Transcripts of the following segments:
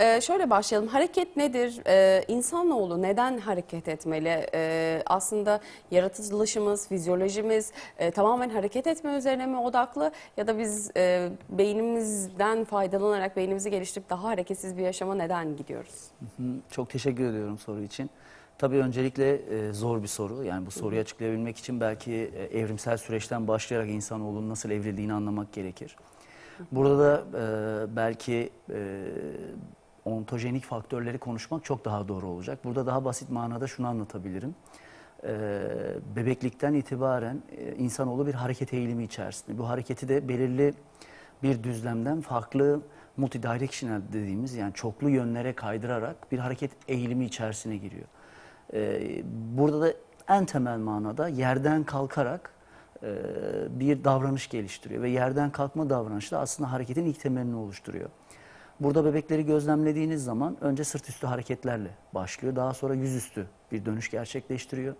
Ee, şöyle başlayalım. Hareket nedir? Ee, insanoğlu neden hareket etmeli? Ee, aslında yaratılışımız, fizyolojimiz e, tamamen hareket etme üzerine mi odaklı? Ya da biz e, beynimizden faydalanarak beynimizi geliştirip daha hareketsiz bir yaşama neden gidiyoruz? Hı, Çok teşekkür ediyorum soru için. Tabii öncelikle e, zor bir soru. Yani bu soruyu açıklayabilmek için belki e, evrimsel süreçten başlayarak insanoğlunun nasıl evrildiğini anlamak gerekir. Burada da e, belki e, ontojenik faktörleri konuşmak çok daha doğru olacak. Burada daha basit manada şunu anlatabilirim. E, bebeklikten itibaren e, insanoğlu bir hareket eğilimi içerisinde. Bu hareketi de belirli bir düzlemden farklı multidirectional dediğimiz yani çoklu yönlere kaydırarak bir hareket eğilimi içerisine giriyor. Ee, burada da en temel manada yerden kalkarak e, bir davranış geliştiriyor ve yerden kalkma davranışı da aslında hareketin ilk temelini oluşturuyor. Burada bebekleri gözlemlediğiniz zaman önce sırt üstü hareketlerle başlıyor. Daha sonra yüzüstü bir dönüş gerçekleştiriyor.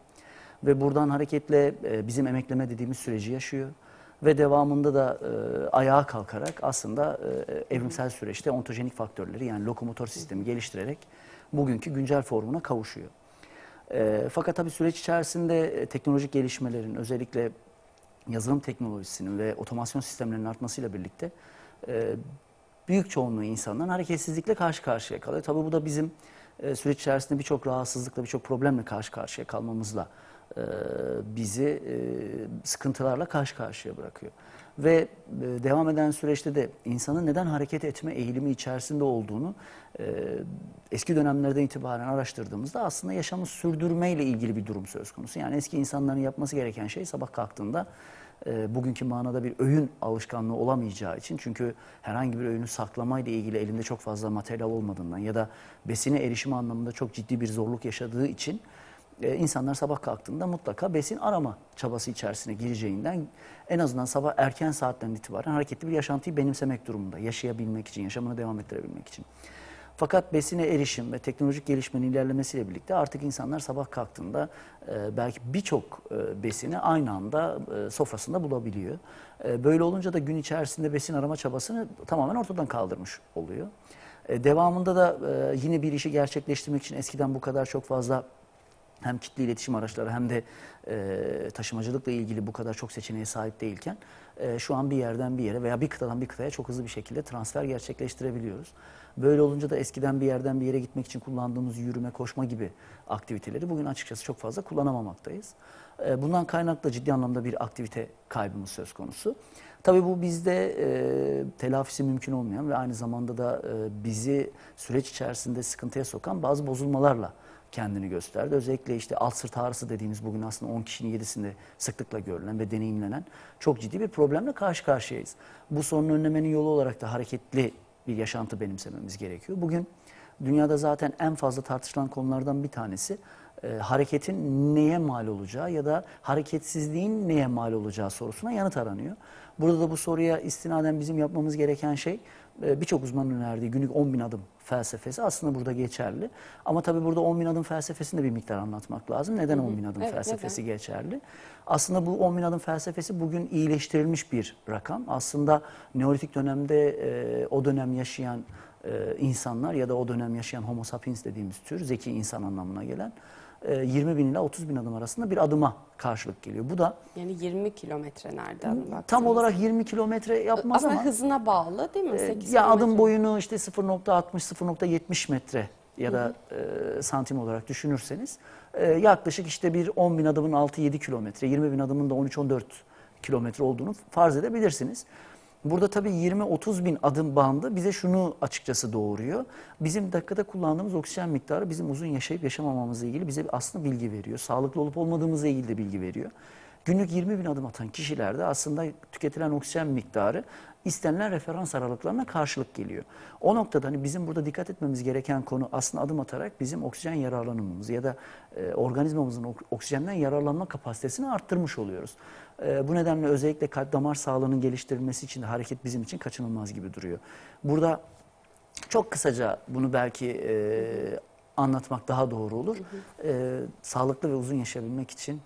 Ve buradan hareketle e, bizim emekleme dediğimiz süreci yaşıyor. Ve devamında da e, ayağa kalkarak aslında e, evrimsel süreçte ontojenik faktörleri yani lokomotor sistemi geliştirerek bugünkü güncel formuna kavuşuyor. E, fakat tabii süreç içerisinde e, teknolojik gelişmelerin özellikle yazılım teknolojisinin ve otomasyon sistemlerinin artmasıyla birlikte e, büyük çoğunluğu insanların hareketsizlikle karşı karşıya kalıyor. Tabii bu da bizim e, süreç içerisinde birçok rahatsızlıkla, birçok problemle karşı karşıya kalmamızla e, bizi e, sıkıntılarla karşı karşıya bırakıyor. Ve e, devam eden süreçte de insanın neden hareket etme eğilimi içerisinde olduğunu e, eski dönemlerden itibaren araştırdığımızda aslında yaşamı sürdürmeyle ilgili bir durum söz konusu. Yani eski insanların yapması gereken şey sabah kalktığında e, bugünkü manada bir öğün alışkanlığı olamayacağı için çünkü herhangi bir öğünü saklamayla ilgili elinde çok fazla materyal olmadığından ya da besine erişim anlamında çok ciddi bir zorluk yaşadığı için e, insanlar sabah kalktığında mutlaka besin arama çabası içerisine gireceğinden en azından sabah erken saatten itibaren hareketli bir yaşantıyı benimsemek durumunda yaşayabilmek için, yaşamını devam ettirebilmek için. Fakat besine erişim ve teknolojik gelişmenin ilerlemesiyle birlikte artık insanlar sabah kalktığında e, belki birçok e, besini aynı anda e, sofrasında bulabiliyor. E, böyle olunca da gün içerisinde besin arama çabasını tamamen ortadan kaldırmış oluyor. E, devamında da e, yine bir işi gerçekleştirmek için eskiden bu kadar çok fazla hem kitle iletişim araçları hem de e, taşımacılıkla ilgili bu kadar çok seçeneğe sahip değilken e, şu an bir yerden bir yere veya bir kıtadan bir kıtaya çok hızlı bir şekilde transfer gerçekleştirebiliyoruz. Böyle olunca da eskiden bir yerden bir yere gitmek için kullandığımız yürüme, koşma gibi aktiviteleri bugün açıkçası çok fazla kullanamamaktayız. E, bundan kaynaklı ciddi anlamda bir aktivite kaybımız söz konusu. Tabii bu bizde e, telafisi mümkün olmayan ve aynı zamanda da e, bizi süreç içerisinde sıkıntıya sokan bazı bozulmalarla kendini gösterdi. Özellikle işte alt sırt ağrısı dediğimiz bugün aslında 10 kişinin 7'sinde sıklıkla görülen ve deneyimlenen çok ciddi bir problemle karşı karşıyayız. Bu sorunu önlemenin yolu olarak da hareketli bir yaşantı benimsememiz gerekiyor. Bugün dünyada zaten en fazla tartışılan konulardan bir tanesi e, hareketin neye mal olacağı ya da hareketsizliğin neye mal olacağı sorusuna yanıt aranıyor. Burada da bu soruya istinaden bizim yapmamız gereken şey e, birçok uzmanın önerdiği günlük 10 bin adım felsefesi aslında burada geçerli. Ama tabii burada 10 bin adım felsefesini de bir miktar anlatmak lazım. Neden 10 bin adım Evet, felsefesi geçerli? Aslında bu 10 bin adım felsefesi bugün iyileştirilmiş bir rakam. Aslında Neolitik dönemde e, o dönem yaşayan e, insanlar ya da o dönem yaşayan homo sapiens dediğimiz tür zeki insan anlamına gelen e, 20 bin ile 30 bin adım arasında bir adıma karşılık geliyor. Bu da Yani 20 kilometre nereden baktığımızda. tam olarak 20 kilometre yapmaz Aslında ama hızına bağlı değil mi? e, 8 ya adım boyunu işte 0.60-0.70 metre ya da e, santim olarak düşünürseniz e, yaklaşık işte bir 10 bin adımın 6-7 kilometre, 20 bin adımın da 13-14 kilometre olduğunu farz edebilirsiniz. Burada tabii 20-30 bin adım bandı bize şunu açıkçası doğuruyor. Bizim dakikada kullandığımız oksijen miktarı bizim uzun yaşayıp yaşamamamızla ilgili bize aslında bilgi veriyor. Sağlıklı olup olmadığımızla ilgili de bilgi veriyor. Günlük 20 bin adım atan kişilerde aslında tüketilen oksijen miktarı istenilen referans aralıklarına karşılık geliyor. O noktada hani bizim burada dikkat etmemiz gereken konu aslında adım atarak bizim oksijen yararlanımımız ya da e, organizmamızın ok- oksijenden yararlanma kapasitesini arttırmış oluyoruz. E, bu nedenle özellikle kalp damar sağlığının geliştirilmesi için de hareket bizim için kaçınılmaz gibi duruyor. Burada çok kısaca bunu belki e, anlatmak daha doğru olur. E, sağlıklı ve uzun yaşayabilmek için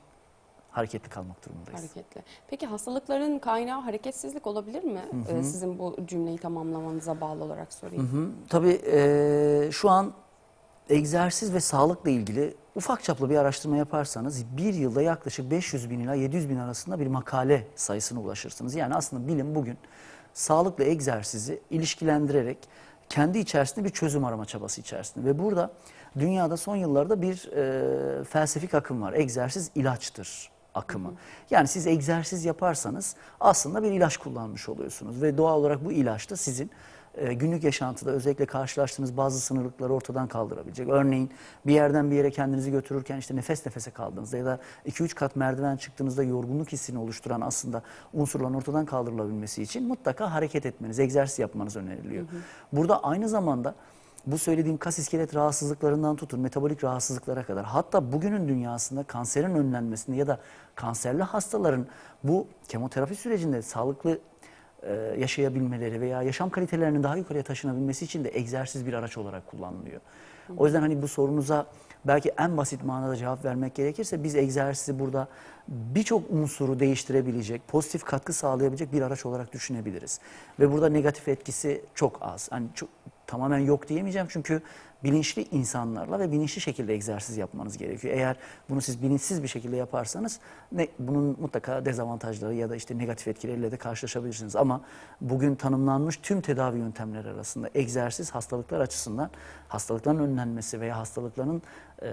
hareketli kalmak durumundayız. Hareketli. Peki hastalıkların kaynağı hareketsizlik olabilir mi? Ee, sizin bu cümleyi tamamlamanıza bağlı olarak sorayım. Hı, Tabii eee, şu an egzersiz ve sağlıkla ilgili ufak çaplı bir araştırma yaparsanız bir yılda yaklaşık 500 bin ila 700 bin arasında bir makale sayısına ulaşırsınız. Yani aslında bilim bugün sağlıkla egzersizi ilişkilendirerek kendi içerisinde bir çözüm arama çabası içerisinde. Ve burada dünyada son yıllarda bir eee, felsefik akım var. Egzersiz ilaçtır akımı. Yani siz egzersiz yaparsanız aslında bir ilaç kullanmış oluyorsunuz ve doğal olarak bu ilaç da sizin e, günlük yaşantıda özellikle karşılaştığınız bazı sınırlıkları ortadan kaldırabilecek. Örneğin bir yerden bir yere kendinizi götürürken işte nefes nefese kaldığınızda ya da 2-3 kat merdiven çıktığınızda yorgunluk hissini oluşturan aslında unsurların ortadan kaldırılabilmesi için mutlaka hareket etmeniz, egzersiz yapmanız öneriliyor. Burada aynı zamanda bu söylediğim kas iskelet rahatsızlıklarından tutun metabolik rahatsızlıklara kadar hatta bugünün dünyasında kanserin önlenmesinde ya da kanserli hastaların bu kemoterapi sürecinde sağlıklı e, yaşayabilmeleri veya yaşam kalitelerinin daha yukarıya taşınabilmesi için de egzersiz bir araç olarak kullanılıyor. O yüzden hani bu sorunuza belki en basit manada cevap vermek gerekirse biz egzersizi burada birçok unsuru değiştirebilecek, pozitif katkı sağlayabilecek bir araç olarak düşünebiliriz. Ve burada negatif etkisi çok az. Hani çok, tamamen yok diyemeyeceğim çünkü bilinçli insanlarla ve bilinçli şekilde egzersiz yapmanız gerekiyor. Eğer bunu siz bilinçsiz bir şekilde yaparsanız ne, bunun mutlaka dezavantajları ya da işte negatif etkileriyle de karşılaşabilirsiniz. Ama bugün tanımlanmış tüm tedavi yöntemleri arasında egzersiz hastalıklar açısından hastalıkların önlenmesi veya hastalıkların e,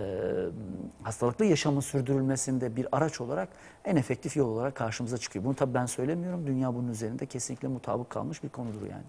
hastalıklı yaşamın sürdürülmesinde bir araç olarak en efektif yol olarak karşımıza çıkıyor. Bunu tabii ben söylemiyorum. Dünya bunun üzerinde kesinlikle mutabık kalmış bir konudur yani.